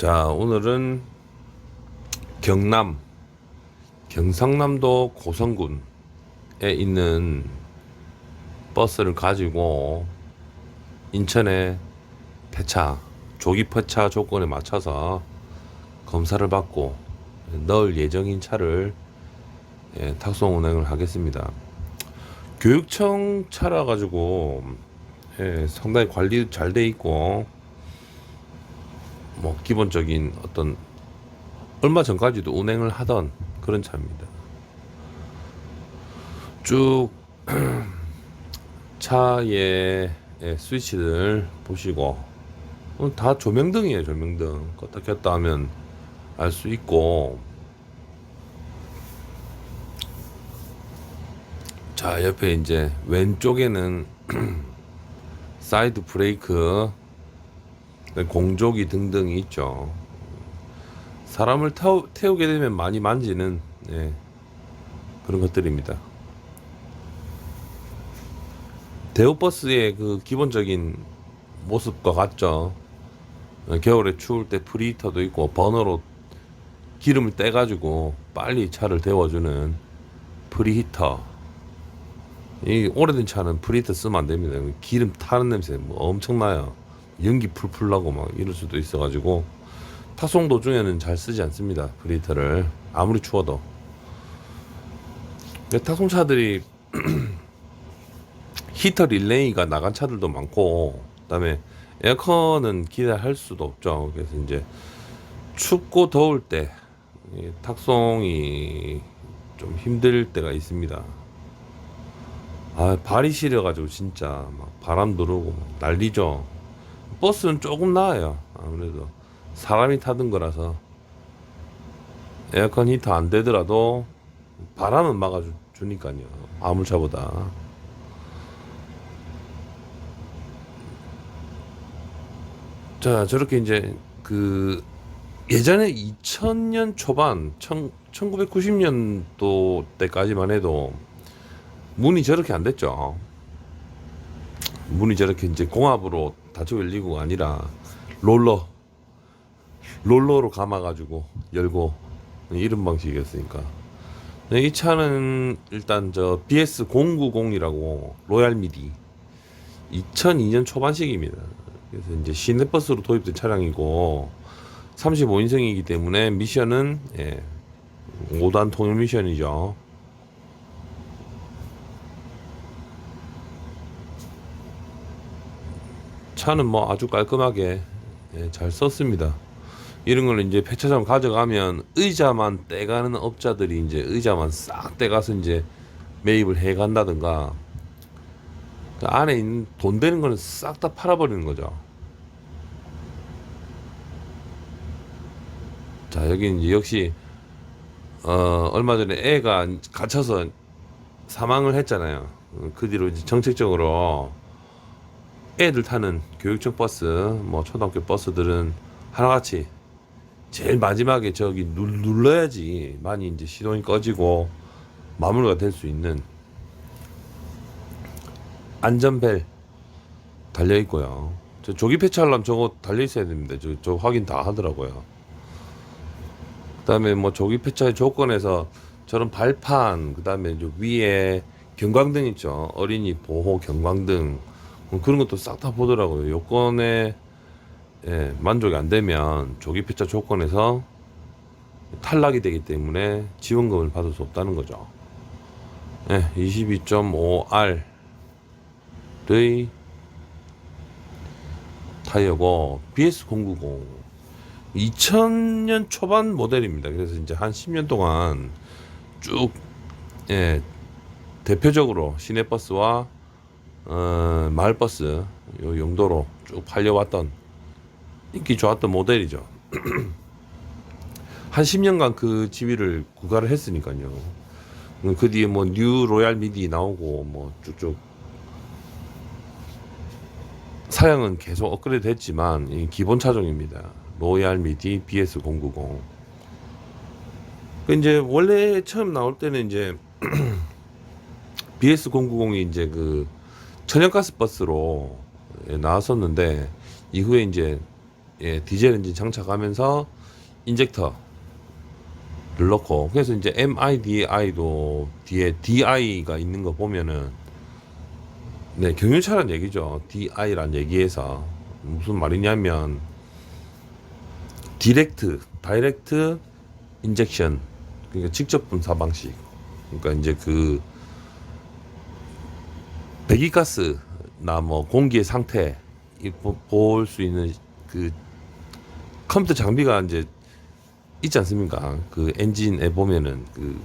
자, 오늘은 경남, 경상남도 고성군에 있는 버스를 가지고 인천에 폐차, 조기 폐차 조건에 맞춰서 검사를 받고 넣을 예정인 차를 예, 탁송 운행을 하겠습니다. 교육청 차라 가지고 예, 상당히 관리 잘 돼 있고 뭐 기본적인 어떤 얼마 전까지도 운행을 하던 그런 차입니다. 쭉 차의 예, 스위치들 보시고 어, 다 조명등이에요 조명등 껐다 켰다 하면 알 수 있고 자 옆에 이제 왼쪽에는 사이드 브레이크 공조기 등등이 있죠 사람을 태우, 태우 게 되면 많이 만지는 예, 그런 것들입니다 대우버스의 그 기본적인 모습과 같죠 어, 겨울에 추울 때 프리히터도 있고 버너로 기름을 떼가지고 빨리 차를 데워주는 프리히터 이 오래된 차는 프리히터 쓰면 안 됩니다. 기름 타는 냄새 뭐 엄청나요. 연기 풀풀 나고 막 이럴 수도 있어가지고 타송 도중에는 잘 쓰지 않습니다. 프리히터를 아무리 추워도. 타송차들이 히터 릴레이가 나간 차들도 많고 그다음에 에어컨은 기대할 수도 없죠. 그래서 이제 춥고 더울 때이 탁송이 좀 힘들 때가 있습니다. 아 발이 시려가지고 진짜 막 바람 막 난리죠. 버스는 조금 나아요. 아무래도 사람이 타던 거라서 에어컨 히터 안 되더라도 바람은 막아주니까요. 아물차보다. 자 저렇게 이제 그 예전에 2000년 초반 1990년도 때까지만 해도 문이 저렇게 안 됐죠. 문이 저렇게 이제 공합으로 닫혀 열리고가 아니라 롤러 롤러로 감아가지고 열고 이런 방식이었으니까. 네, 이 차는 일단 저 BS 090이라고 로얄 미디 2002년 초반식입니다. 그래서 이제 시내버스로 도입된 차량이고 35인승이기 때문에 미션은 예, 5단 통일 미션이죠. 차는 뭐 아주 깔끔하게 예, 잘 썼습니다. 이런 걸 이제 폐차장 가져가면 의자만 떼가는 업자들이 이제 의자만 싹 떼가서 이제 매입을 해 간다든가 그 안에 있는 돈 되는 거는 싹 다 팔아버리는 거죠. 자 여기 이제 역시 어 얼마 전에 애가 갇혀서 사망을 했잖아요. 어, 그 뒤로 이제 정책적으로 애들 타는 교육청 버스, 뭐 초등학교 버스들은 하나같이 제일 마지막에 저기 눌, 눌러야지 많이 이제 시동이 꺼지고 마무리가 될 수 있는 안전벨 달려 있고요. 저 조기 폐차하려면 저거 달려 있어야 됩니다. 저, 저 확인 다 하더라고요. 그다음에 뭐 조기 폐차의 조건에서 저런 발판, 그다음에 저 위에 경광등 있죠. 어린이 보호 경광등 뭐 그런 것도 싹 다 보더라고요. 요건에 예, 만족이 안 되면 조기 폐차 조건에서 탈락이 되기 때문에 지원금을 받을 수 없다는 거죠. 예, 22.5R의 타이어고 BS090 2000년 초반 모델입니다. 그래서 이제 한 10년 동안 쭉 예, 대표적으로 시내버스와 어, 마을버스 요 용도로 쭉 팔려왔던 인기 좋았던 모델이죠. 한 10년간 그 지위를 구가를 했으니까요. 음, 그 뒤에 뭐 뉴 로얄 미디 나오고 뭐 쭉쭉 사양은 계속 업그레이드 했지만 이 기본 차종입니다. 로얄 미디 BS090. 그 이제 원래 처음 나올 때는 이제 BS090이 이제 그 천연가스 버스로 예, 나왔었는데 이후에 이제 예, 디젤 엔진 장착하면서 인젝터를 넣고 그래서 이제 MIDI도 뒤에 DI가 있는 거 보면은 네 경유차란 얘기죠. DI란 얘기에서. 무슨 말이냐면 디렉트 다이렉트 인젝션. 그러니까 직접 분사 방식. 그러니까 이제 그 배기가스나 뭐 공기의 상태 볼 수 있는 그 컴퓨터 장비가 이제 있지 않습니까? 그 엔진에 보면은 그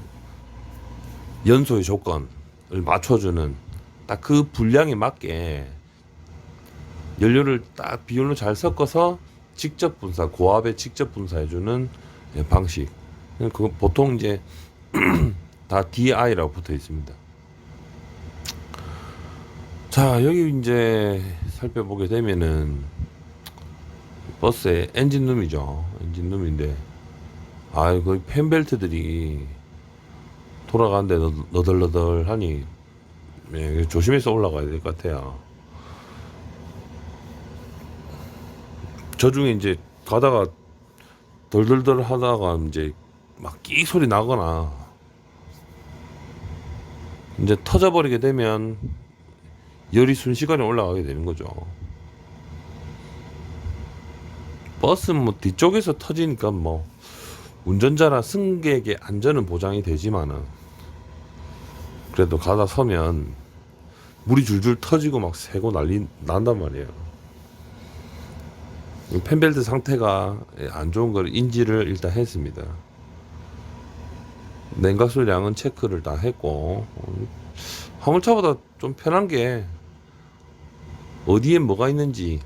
연소의 조건을 맞춰주는 딱 그 분량에 맞게 연료를 딱 비율로 잘 섞어서 직접 분사 고압에 직접 분사해주는 예, 방식. 그 보통 이제 다 DI라고 붙어 있습니다. 자 여기 이제 살펴보게 되면은 버스의 엔진룸이죠. 엔진룸인데 아이 거의 펜벨트들이 돌아가는데 너- 너덜너덜하니 예, 조심해서 올라가야 될 것 같아요. 저 중에 이제 가다가 덜덜덜 하다가 이제 막 끼 소리 나거나 이제 터져버리게 되면 열이 순식간에 올라가게 되는 거죠. 버스는 뭐 뒤쪽에서 터지니까 뭐 운전자나 승객의 안전은 보장이 되지만은 그래도 가다 서면 물이 줄줄 터지고 막 새고 난리 난단 말이에요. 이 펜벨트 상태가 안 좋은 걸 인지를 일단 했습니다. 냉각수량은 체크를 다 했고 어, 화물차보다 좀 편한 게 어디에 뭐가 있는지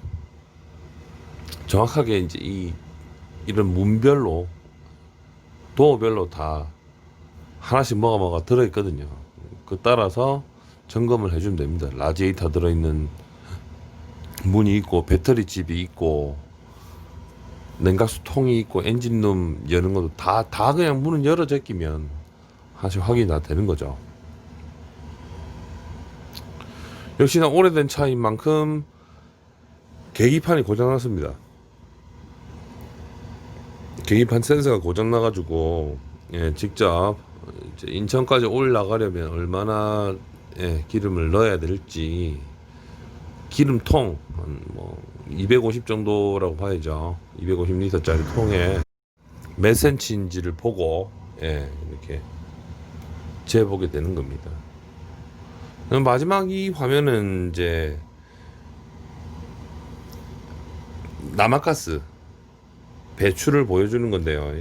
정확하게 이제 이 이런 문별로 도어별로 다 하나씩 뭐가 뭐가 들어 있거든요. 그 따라서 점검을 해주면 됩니다. 라지에이터 들어 있는 문이 있고 배터리 칩이 있고 냉각수 통이 있고 엔진룸 여는 것도 다 다 그냥 문은 열어 제끼면 하나씩 확인이 다 되는 거죠. 역시나 오래된 차인 만큼 계기판이 고장났습니다. 계기판 센서가 고장나가지고 예, 직접 인천까지 올라가려면 얼마나 예, 기름을 넣어야 될지 기름통 한 뭐 250 정도라고 봐야죠. 250리터짜리 통에 몇 센치인지를 보고 예, 이렇게 재보게 되는 겁니다. 마지막 이 화면은 이제 남아가스 배출을 보여주는 건데요.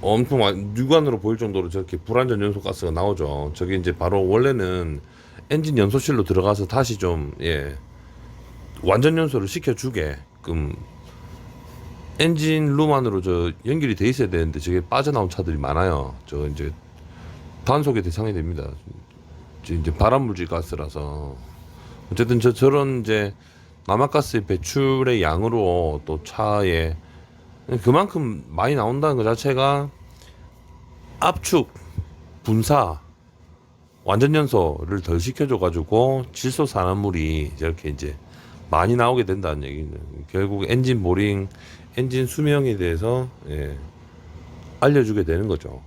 엄청 완- 육안으로 보일 정도로 저렇게 불안전 연소 가스가 나오죠. 저게 이제 바로 원래는 엔진 연소실로 들어가서 다시 좀 예. 완전 연소를 시켜주게끔 엔진 룸 안으로 저 연결이 돼 있어야 되는데 저게 빠져나온 차들이 많아요. 저 이제 단속의 대상이 됩니다. 저 이제 발암물질 가스라서 어쨌든 저 저런 이제 남아가스의 배출의 양으로 또 차에 그만큼 많이 나온다는 것 자체가 압축 분사 완전 연소를 덜 시켜줘 가지고 질소 산화물이 저렇게 이제 많이 나오게 된다는 얘기는 결국 엔진 보링 엔진 수명에 대해서 예, 알려주게 되는 거죠.